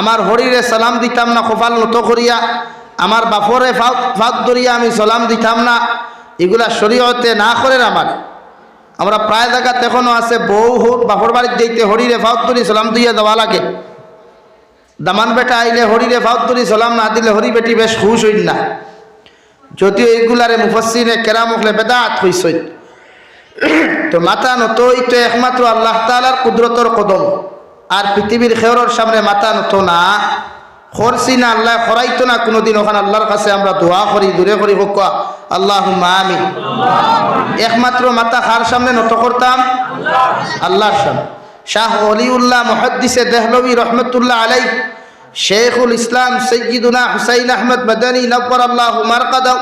আমার হরিরে সালাম দিতাম না কপাল নত করিয়া। আমার বাপরে ফাঁক ধরিয়া আমি সালাম দিতাম না। এগুলা শরীয়তে না করেন আমার। আমরা প্রায় জায়গাতে এখনও আছে, বউ হোক, বাপর বাড়ির যেতে হরিরে ফাঁক ধরি সালাম দিয়ে দেওয়া লাগে। দামান বেটা আইলে হরিরে ফাঁক ধরি সালাম না দিলে হরি বেটি বেশ খুশ হইন না। যদিও এইগুলারে মুফসিনে কেরাম উঠলে বেদাত হইসই তো মাথা নত তো একমাত্র আল্লাহ তালার কুদরতর কদম। আর পৃথিবীর খেয়রর সামনে মাথা নত না খরসি না, আল্লাহ খরাইতো না কোনোদিন, ওখানে আল্লাহর কাছে আমরা দোয়া করি, দূরে করি, হোক আল্লাহ আমি একমাত্র মাথা খার সামনে নত করতাম? আল্লাহর সামনে। শাহ অলিউল্লাহ মহাদ্দিসে দেহলবী রহমতুল্লাহ আলাই শেখুল ইসলাম সৈয়দুনা হুসাইন আহমদ মদানী, নব্বর আল্লাহ উমার কাদাও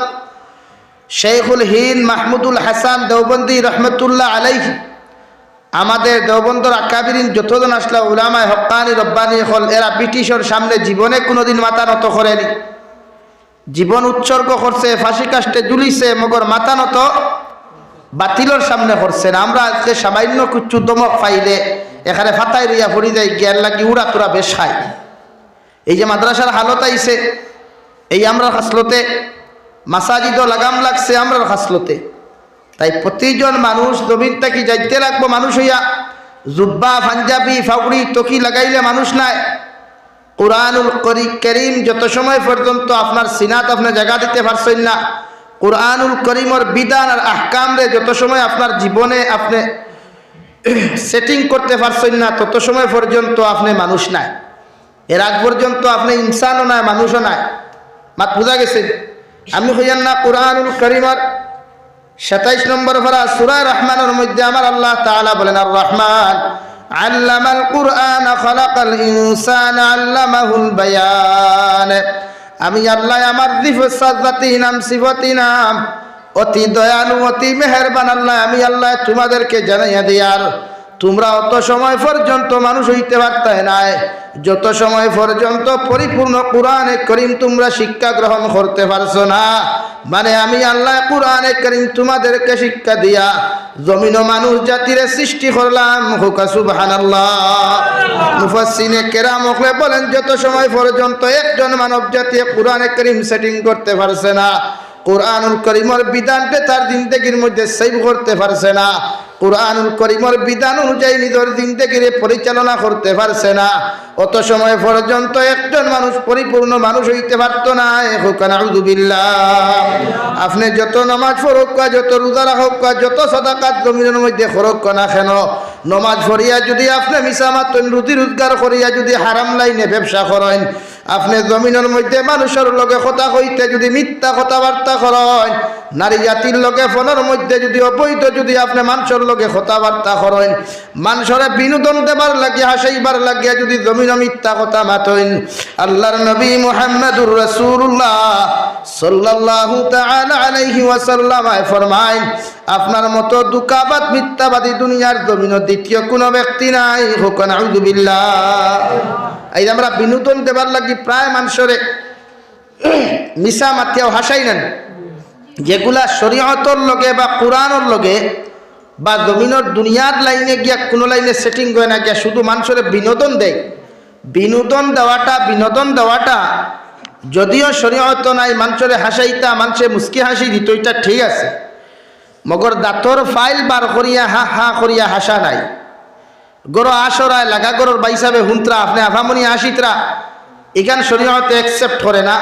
শেখুল হিন মাহমুদুল হাসান দেওবন্দি রহমতুল্লাহ আলাই আমাদের দেওবন্দর আকাবিরিন যতজন আসলা, উলামায় হকানি রব্বানি, হল, এরা ব্রিটিশের সামনে জীবনে কোনোদিন মাথা নত করেনি। জীবন উৎসর্গ করছে, ফাঁসি কাষ্টে জুলিছে মগর মাথা নত বাতিলর সামনে করছেন আমরা আজকে সামান্য কুচ্ছু দমক পাইলে এখানে ফাতাই রিয়া ভরি যাই, জ্ঞান লাগি উড়া তোরা বেশ খায় এই যে মাদ্রাসার হালত আইছে, এই আমরা হাসলতে মাসাজিদও লাগাম লাগছে আমরা হাসলতে তাই প্রতিজন মানুষ জমিন থাকি যাইতে লাগবো, মানুষ হইয়া জুব্বা, পাঞ্জাবি, ফাউড়ি তকি লাগাইলে মানুষ নাই। কোরআনুল করি, করিম যত সময় পর্যন্ত আপনার সিনাত আপনি জায়গা দিতে পারছেন না, কোরআনুল করিমর বিধান আর আহকামরে যত সময় আপনার জীবনে আপনি সেটিং করতে পারছেন না, তত সময় পর্যন্ত আপনি মানুষ নাই। এর আগ পর্যন্ত আপনি ইনসানও নাই, মানুষও নাই। মাত বোঝা গেছে? আমি হইয়ান না কোরআনুল করিমর সাতাইশ নম্বর ভরা সুরা রহমানের মধ্যে আমার আল্লাহ তালা বলেন আর রহমান আল্লামাল কুরআন, খলাকাল ইনসান, আল্লামাহুল বায়ান। আমি আল্লাহ আমার জাতি নাম, সিফতি নাম, অতি দয়ালু, অতি মেহেরবান আল্লাহ আমি আল্লাহ তোমাদেরকে জানাইয়া দিয়ার। তোমরা অত সময় পর্যন্ত মানুষ হইতে পারতাই নাই। যত সময় পর্যন্ত পরিপূর্ণ কোরআনে করিম তোমরা শিক্ষা গ্রহণ করতে পারছ না মানে আমি আল্লাহ কোরআনে করিম তোমাদেরকে শিক্ষা দিয়া জমিন মানুষ জাতির সৃষ্টি করলাম। হুকা কেরাম বলেন, যত সময় পর্যন্ত একজন মানব জাতি কোরআনে করিম সেটিং করতে পারছে না, কোরআনুল করিমর বিধানটা তার জিন্দগির মধ্যে সেভ করতে পারছে না কোরআনুল করিমর বিধান অনুযায়ী নিজের জিন্দগিরে পরিচালনা করতে পারছে না। অত সময় পর্যন্ত একজন মানুষ পরিপূর্ণ মানুষ হইতে পারত না। আপনি যত নামাজ ফরক যত রোজা রাখক যত সদাকাত জমিনের মধ্যে ফরক না কেন, নমাজ ফরিয়া যদি আপনি মিশা মাতন রুটি রোজগার করিয়া যদি হারাম লাইনে ব্যবসা করেন আপনি জমিনের মধ্যে মানুষের লগে কথা কইতে যদি মিথ্যা কথাবার্তা করেন, নারী জাতির লগে ফোনের মধ্যে যদি অবৈধ যদি আপনি মানুষের লগে কথাবার্তা করেন, মানুষের বিনোদন দেবার লাগিয়া, হাসাইবার লাগিয়া যদি জমিন মিথ্যা কথা মাতইন আল্লাহর নবী মুহাম্মদুর রাসূলুল্লাহ সাল্লাল্লাহু তাআলা আলাইহি ওয়াসাল্লাম ফরমাইন আপনার মতো দুকাবাদ মিথ্যাবাদী দুনিয়ার জমিন দ্বিতীয় কোনো ব্যক্তি নাই। হোক নাউযুবিল্লাহ এই আমরা বিনোদন দেবার লাগি প্রায় মানুষরে মিশা মাতিয়াও হাসাই নেন। যেগুলা শরীয়তর লগে বা কোরআনর লগে বা জমিনের দুনিয়ার লাইনে গিয়া কোনো লাইনে সেটিং করে না, গিয়া শুধু মানুষের বিনোদন দেয়। বিনোদন দেওয়াটা বিনোদন দেওয়াটা যদিও শরীয়ত নাই, মানুষের হাসাইতা, মানুষে মুস্কি হাসি দিত, এটা ঠিক আছে। মগর দাঁতর ফাইল বার করিয়া হা হা করিয়া হাসা নাই। গরো আসরায় লাগা গরোর বাইসাবে হুন্ত্রা, আপনি আফামনি আসিতরা এখান শরীয়তে অ্যাকসেপ্ট করে না।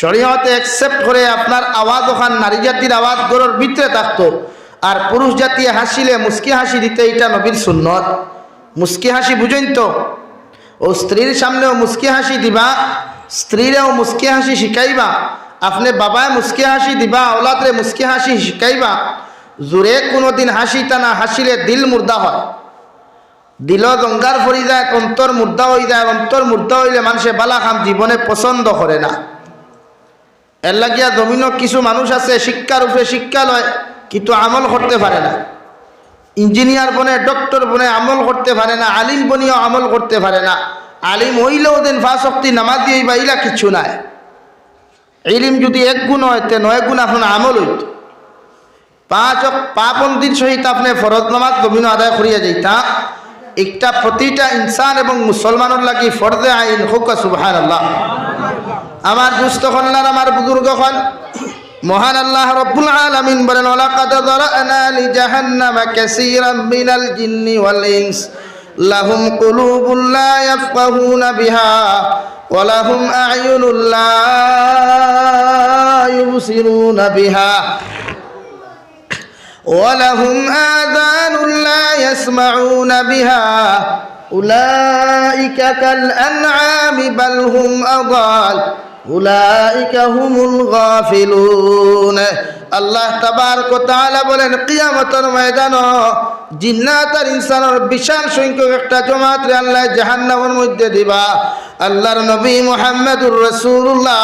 শরীয়তে অ্যাকসেপ্ট করে আপনার আওয়াজ ওখান নারী জাতির আওয়াজ গরোর ভিতরে থাকতো। আর পুরুষ জাতি হাসিলে মুস্কি হাসি দিতে এটা নবীর সুন্নত। মুস্কি হাসি বুঝেন তো? ও স্ত্রীর সামনেও মুস্কি হাসি দিবা, স্ত্রীরেও মুস্কি হাসি শিখাইবা। আপনি বাবায় মুস্কি হাসি দিবা ওলাদরে মুস্কি হাসি শিখাইবা। জোরে কোনোদিন হাসি টানা হাসিলে দিল মুর্দা হয়। দিল গঙ্গার পরি যায় অন্তর মুর্দা হয়ে যায় অন্তর মুর্দা হইলে মানুষে বালা খাম জীবনে পছন্দ করে না। এর লাগিয়া জমিনও কিছু মানুষ আছে শিক্ষার উপরে শিক্ষা লয়, কিন্তু আমল করতে পারে না। ইঞ্জিনিয়ার বনে ডক্টর বনে আমল করতে পারে না, আলিম বনিও আমল করতে পারে না। আলিম হইলেও দেন ফাশক্তি নামাজ দিয়ে বাইলা কিছু নাই। ইলিম যদি এক গুণ হয় তে নয় গুণ আপনার আমল হইত পাঁচ পাপন্দির সহিত আপনি ফরজ নামাজ জমিন আদায় করিয়া যাইতা। একটা প্রতিটা ইনসান এবং মুসলমানের লাগি ফর্দে আইন হোক সুবহান আল্লাহ আমার দুস্থ কন্যার, আমার বুজুর্গ হন মহান আল্লাহ রব্বুল আলামিন বলেন, ওয়ালাকাদ যারানা লি জাহান্নামা কাসীরাম মিনাল জিন্নি ওয়াল ইনস। লাহুম কুলুবুন লা ইয়াফকাহুনা বিহা ওয়া লাহুম আ'য়ুনুন লা ইউবসিরুনা বিহা। ولهم آذان لا يسمعون بها أولئك كالأنعام بل هم أضال أولئك هم الغافلون আল্লাহ তাবারক তাআলা বলেন কিয়ামতের ময়দান জিন্নাত আর ইনসানের বিশাল সংখ্যক একটা জমাত রে আল্লাহ জাহান্নামের মধ্যে দিবা আল্লাহর নবী মুহাম্মদুর রাসূলুল্লাহ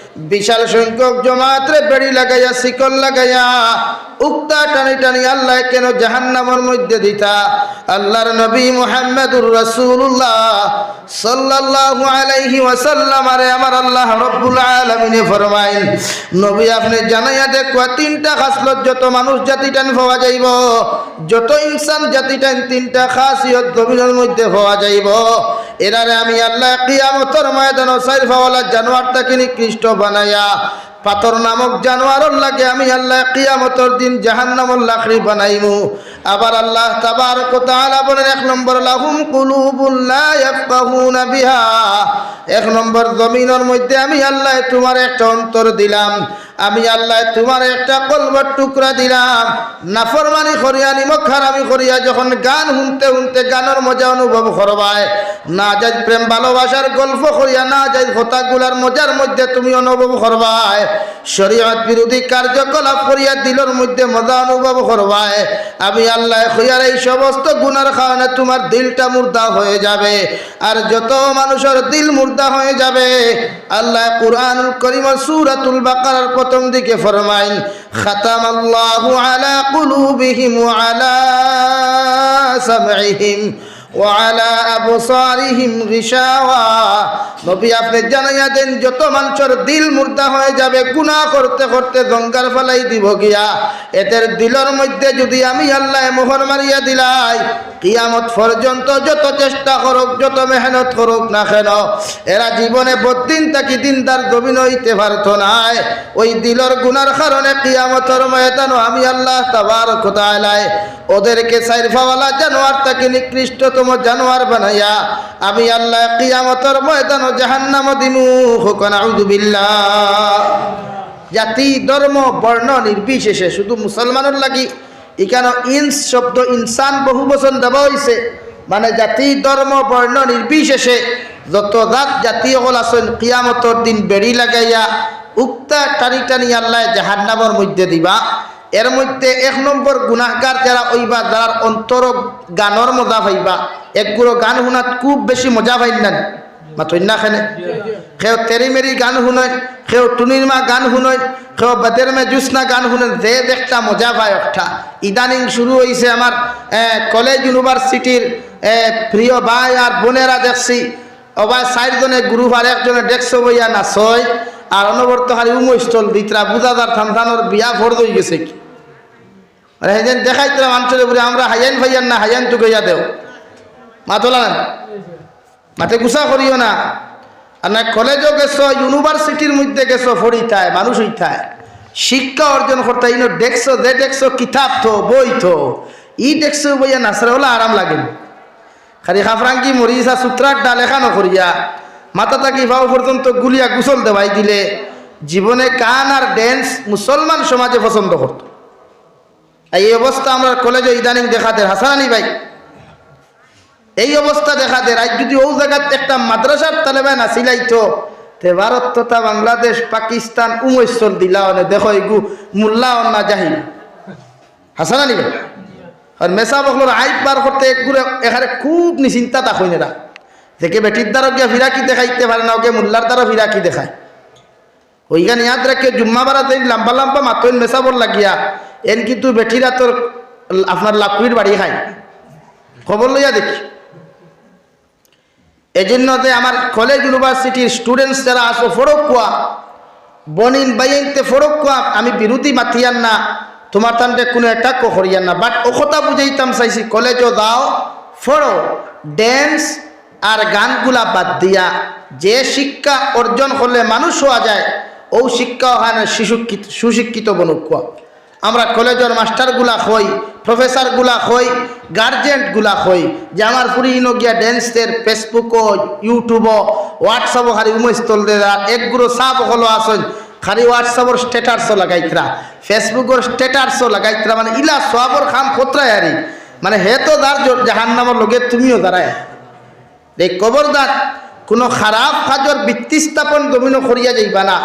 বিশাল সংখ্যক জমাত্রে বেড়ি লাগাইয়া, শিকল লাগাইয়া, উক্তা টানি টানি আল্লাহ কেন জাহান্নামের মধ্যে দিতা? আল্লাহর নবী মুহাম্মদুর রাসূলুল্লাহ সাল্লাল্লাহু আলাইহি ওয়াসাল্লাম আরে আমার আল্লাহ রব্বুল আলামিনে ফরমাইন, নবী আপনি জানাইয়া দেখো তিনটা খাসলত যত মানুষ জাতিটান পাওয়া যাইব, যত ইনসান জাতিটান তিনটা খাসিয়ত জমিনের মধ্যে পাওয়া যাইব। এরারে আমি আল্লাহ কিয়ামতের ময়দান সাইর ফাওয়ালা জানোয়ারটাকে নিকৃষ্ট বানাইয়া পাথর নামক জানোয়ারর লাগে আমি আল্লাহ কিয়ামতর দিন জাহান্নামর লাকড়ি বানাইমু। আবার আল্লাহ তাবারক তাআলা বলেন, এক নম্বর, লাহুম কুলুবুল লা ইয়াফকাহুনা বিহা। এক নম্বর, জমিনের মধ্যে আমি আল্লাহ তোমার একটা অন্তর দিলাম। আমি আল্লাহ তোমার একটা কলবার টুকরা দিলাম। নাফরমানি করিয়া, নিমক হারামি করিয়া যখন গান শুনতে শুনতে গানের মজা অনুভব করবায়, না যাই প্রেম ভালোবাসার গল্প করিয়া, না যাই হতাগুলার মজার মধ্যে তুমি অনুভব করবায়, শরীয়ত বিরোধী কার্যকলাপ করিয়া দিলের মধ্যে মজা অনুভব করবায়, আমি আল্লাহ হইয়ার এই সমস্ত গুণার কারণে তোমার দিলটা মুর্দা হয়ে যাবে, আর যত মানুষের দিল মুর্দা হয়ে যাবে, আল্লাহ কুরআনুল করিম সূরাতুল বাকারার প্রথম দিকে ফরমাইন খাতাম আল্লাহ আলা কুলুবিহিম আলা সামহিম ওয়ালা আবসারিহিম গিশাওয়া। নবী আপনি জানাইয়া দেন, যত মানুষের দিল মুর্দা হয়ে যাবে, গুনাহ করতে করতে দঙ্গার ফেলাই দিব গিয়া। এদের দিলের মধ্যে যদি আমি আল্লাহ মোহর মারিয়া দিলাই কিয়ামত পর্যন্ত যত চেষ্টা করুক, যত মেহনত করুক না কেন, এরা জীবনে বদিন তাকি দিন তার জমিন হইতে পারত নাই। ওই দিলর গুনার কারণে কিয়ামতর ময়দানও আমি আল্লাহ তাবার কোথায় ওদেরকে সাইরফাওয়ালা জানোয়ার তাকে নিকৃষ্টতম জানোয়ার বানাইয়া আমি আল্লাহ কিয়ামতর ময়দান জাহান্নাম দিমু। হুকন জাতি, ধর্ম, বর্ণ নির্বিশেষে শুধু মুসলমানের লাগি এখানে ইনস শব্দ ইনসান বহু বচন দেওয়া হয়েছে মানে জাতি, ধর্ম, বর্ণ নির্বিশেষে যত জাত জাতি সকল আছেন কিয়ামতর দিন বেড়ি লাগাইয়া উক্তা টানি টানি আল্লাহ জাহান্নামর মধ্যে দিবা। এর মধ্যে এক নম্বর গুনাহগার যারা ওইবা যারা অন্তর গানর মজা পাইবা। একগুলো গান শুনাত খুব বেশি মজা পাইন না না খানে। তেরি মেরি গান শুনয় সেও টুনির মা গান শুনয় সেও বেদের মে জুসনা গান শুনেন যে দেখটা মজা পায় একটা ইদানিং শুরু হয়েছে আমার কলেজ ইউনিভার্সিটির প্রিয় ভাই আর বোনেরা দেখছি। অবাই চারজনে গ্রুপ আর একজনে ডেকশো বইয়া নাচয় আর অনবর্ত খালি উমস্থল দিতরা বুঝাদার থানথানোর বিয়া ফর হয়ে গেছে কি। আরে হেজেন দেখাইতে মানুষের বলে, আমরা হাইয়ান ফাইয়ান না হাইয়ান তো গইয়া দেও। মাতলা না? মাঠে গুছা করিও না। আর না কলেজও গেছো ইউনিভার্সিটির মধ্যে গেছো ফরিতায় মানুষ হইতায়। শিক্ষা অর্জন করতে, ইনো দেখছ, যে দেখছ, কিতাব তো বই তো ই দেখছ বইয়া নাচরে হলে আরাম লাগে। খালি খাফরাঙ্কি মরিসা সুত্রার ডাল এখানো করিয়া, মাথা থাকি ভাও পর্যন্ত গুলিয়া গুসল দেওয়াই দিলে, জীবনে গান আর ড্যান্স মুসলমান সমাজে পছন্দ করত। এই অবস্থা আমরা কলেজে ইদানিং দেখাতে, হাসানি ভাই। এই অবস্থা দেখা দেয়। আজ যদি ও জায়গাত একটা মাদ্রাসার তালেবান আসিলাইতো তে ভারত তথা বাংলাদেশ, পাকিস্তান, উমৈশ্বর দিলা দেখো এগু, মুল্লা অন্না জাহিল। হাসান ভাই আর মেসা বকলোর আইপ বার করতে একগুলো এখানে খুব নিশ্চিন্তা তা হইনেরা থেকে বেটির দ্বারা গিয়া ফিরাকি দেখাইতে পারে না, ওকে মুল্লার দ্বারা ফিরাকি দেখায়। ওইখানে ইয়াদ রাখে জুম্মা দেন লাম্বা লাম্বা মাতইন মেসা বল লাগিয়া এন কিন্তু বেটিরা তোর আপনার লাকুইর বাড়ি খায়। খবর লইয়া দেখি। এজন্য যে আমার কলেজ ইউনিভার্সিটির স্টুডেন্টস যারা আসো ফরক কুয়া বনিন বাইনতে ফরক কুয়া আমি বিরোধী মাথিয়ান না। তোমার তান্ডে কোনো একটা করিয়ান না। বাট ওখতা বুঝাইতাম চাইছি কলেজও দাও ফরো ড্যান্স আর গানগুলা বাদ দিয়া। যে শিক্ষা অর্জন করলে মানুষ হওয়া যায় ও শিক্ষা হয় না শিশুক্ষিত সুশিক্ষিত বনুকুয়া আমরা কলেজের মাস্টারগুলা হই প্রফেসরগুলা হই গার্জেন্টগুলা হই, যে আমার পুরি গিয়া ড্যান্সের ফেসবুকও ইউটিউবও হোয়াটসঅ্যাপও খালি উমস্থল দে একগুলো সাপ হলো আসন, খালি হোয়াটসঅ্যাপর স্টেটাসও লাগাইতরা। ফেসবুকের স্টেটাসও লাগাইতরা মানে ইলা সবর খাম কোত্রায় আরি। মানে হে তো দার জাহান নামর লগে তুমিও দাঁড়ায়। এই কবরদার, কোনো খারাপ কাজর বৃত্তি স্থাপন দমিনো করিয়া যাইবা না।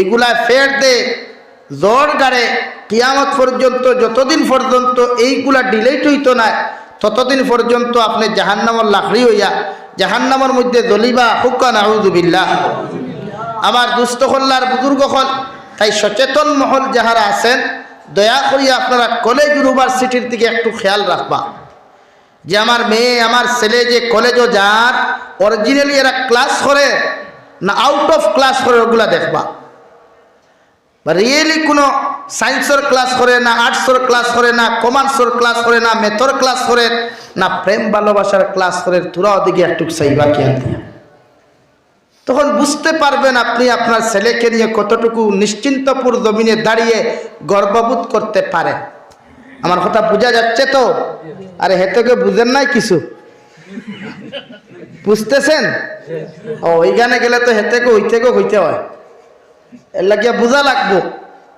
এগুলা ফের দে, জ্বর গাড়ে। কিয়ামত পর্যন্ত, যতদিন পর্যন্ত এইগুলা ডিলেট হইতো না, ততদিন পর্যন্ত আপনি জাহান্নামর লাকড়ি হইয়া জাহান্নামর মধ্যে দলিবা হুক্কা নাহুদুবিল্লাহ আমার দুস্থ কল্যার বুজুর্গ হল তাই সচেতন মহল যাহারা আছেন, দয়া করিয়া আপনারা কলেজ ইউনিভার্সিটির দিকে একটু খেয়াল রাখবা। যে আমার মেয়ে, আমার ছেলে যে কলেজও যার অরিজিনালি এরা ক্লাস করে, না আউট অফ ক্লাস করে, ওগুলা দেখবা। রিয়েলি কোনো সায়েন্সের ক্লাস করে না, আর্টসের ক্লাস করে না, কমার্সের ক্লাস করে না, মেথর ক্লাস করে না, প্রেম ভালোবাসার ক্লাস করে, তোরা ওদিকে একটু চাইবা কি তখন বুঝতে পারবেন আপনি আপনার ছেলেকে নিয়ে কতটুকু নিশ্চিন্তপুর জমিনে দাঁড়িয়ে গর্ববোধ করতে পারেন আমার কথা বোঝা যাচ্ছে তো? আরে হেতকে বুঝেন নাই কিছু? বুঝতেছেন? ও, ওইখানে গেলে তো হেতেকে ওই থেকে হইতে হয়। এর লাগিয়া বোঝা লাগবো।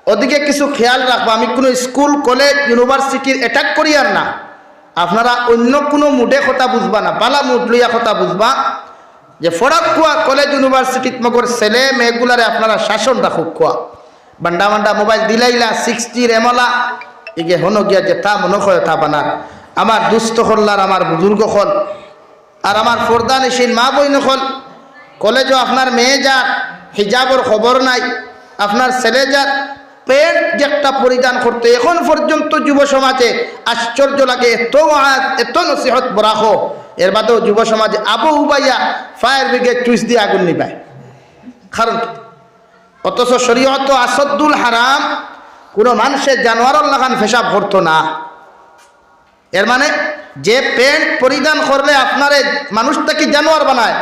ওদিকে কিছু খেয়াল রাখব, আমি কোনো স্কুল, কলেজ, ইউনিভার্সিটির অ্যাটাক করি আর না। আপনারা অন্য কোনো মুডে কথা বুঝবা না, বালা মুড লইয়া কথা বুঝবা যে ফরক কুয়া কলেজ ইউনিভার্সিটিত মগর ছেলে মেয়েগুলারে আপনারা শাসন রাখুক কুয়া। বান্ডা বান্ডা মোবাইল দিলাইলা সিক্সটি রেমলা এগে হনো গিয়া যে তা মনে হয় তা বানার আমার দুস্থ হল্লার, আমার বুজুর্গ হল, আর আমার ফোরদা নিশিন মা বই নকল কলেজও আপনার মেয়ে যার, হিজাবর খবর নাই, আপনার ছেলে যার প্যান্ট যে একটা পরিধান করতে এখন পর্যন্ত যুব সমাজে আশ্চর্য লাগে, এত এত নসিহত বরাহ। এর বাদেও যুব সমাজে আবু উবাইয়া ফায়ার ব্রিগেড চুইস দিয়ে আগুন নিবায় কারণ? অথচ শরীয়ত আসাদুল হারাম কোনো মানুষের জানোয়ার লাগান ফেসাব করতো না। এর মানে যে প্যান্ট পরিধান করলে আপনারে মানুষটাকে জানোয়ার বানায়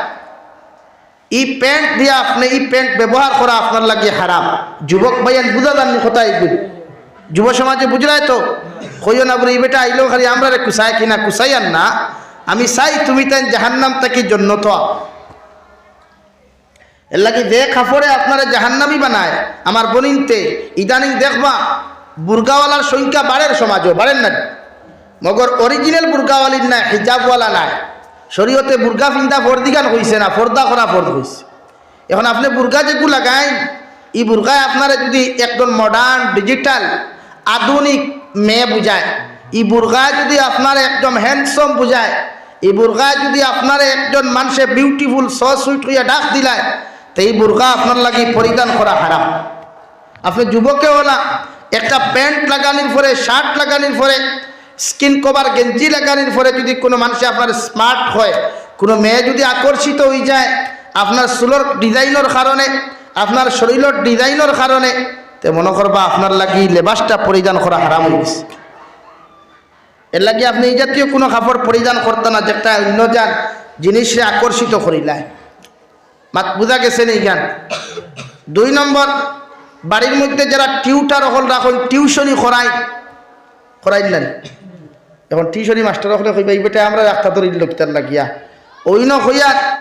এই প্যান্ট দিয়ে আপনি এই প্যান্ট ব্যবহার করা আপনার লাগে হারাম। যুবক ভাইয়ান বুঝা যাননি কোথায় যুব সমাজে বুঝলাই তো? কইও না বলে, এই বেটা আইলেও খালি আমরা কুসাই কিনা কুসাই আর না। আমি চাই তুমি তাই জাহান্নাম তাকে জন্য তো। এর লাগে যে কাপড়ে আপনারা জাহান্নামি বানায়। আমার বনিনতে, ইদানিং দেখবা, বুর্গাওয়ালার সংখ্যা বাড়ের সমাজও, বাড়েন না মগর অরিজিনাল বুর্গাওয়ালির নাই, হিজাবওয়ালা নাই। শরীয়তে বুর্গা ফিন্দা ফর্দিগান হইছে না, ফর্দা করা ফর্দ হইছে। এখন আপনি বুর্গা যেগুলো লাগাই এই বুর্গায় আপনারা যদি একদম মডার্ন ডিজিটাল আধুনিক মেয়ে বুঝায় এই বুর্গায় যদি আপনার একদম হ্যান্ডসম বুঝায় এই বুর্গায় যদি আপনার একজন মানুষে বিউটিফুল স সুইট হইয়া ডাক দিলায়, তো এই বুর্গা আপনার লাগি পরিধান করা হারাম। আপনি যুবকেও না, একটা প্যান্ট লাগানোর পরে, শার্ট লাগানোর পরে স্কিন কভার, গেঞ্জি লাগানোর পরে যদি কোনো মানুষে আপনার স্মার্ট হয়, কোনো মেয়ে যদি আকর্ষিত হয়ে যায়, আপনার চুলোর ডিজাইনের কারণে, আপনার শরীরের ডিজাইনের কারণে, তে মনে করবা আপনার লাগি লেবাসটা পরিধান করা হারাম হয়ে গেছে। এর লাগে আপনি এই জাতীয় কোনো কাপড় পরিধান করতে না, যেটা অন্য যান জিনিসে আকর্ষিত করিলায় মাত বুঝা গেছে এইখান দুই নম্বর, বাড়ির মধ্যে যারা টিউটার হল রাখুন টিউশনি করাই করাই না এখন টিউশনি মাস্টার হলে কইবা, এই বেটা আমরা রাস্তা তোর লোকটার লাগিয়া। ওই ন হইয়া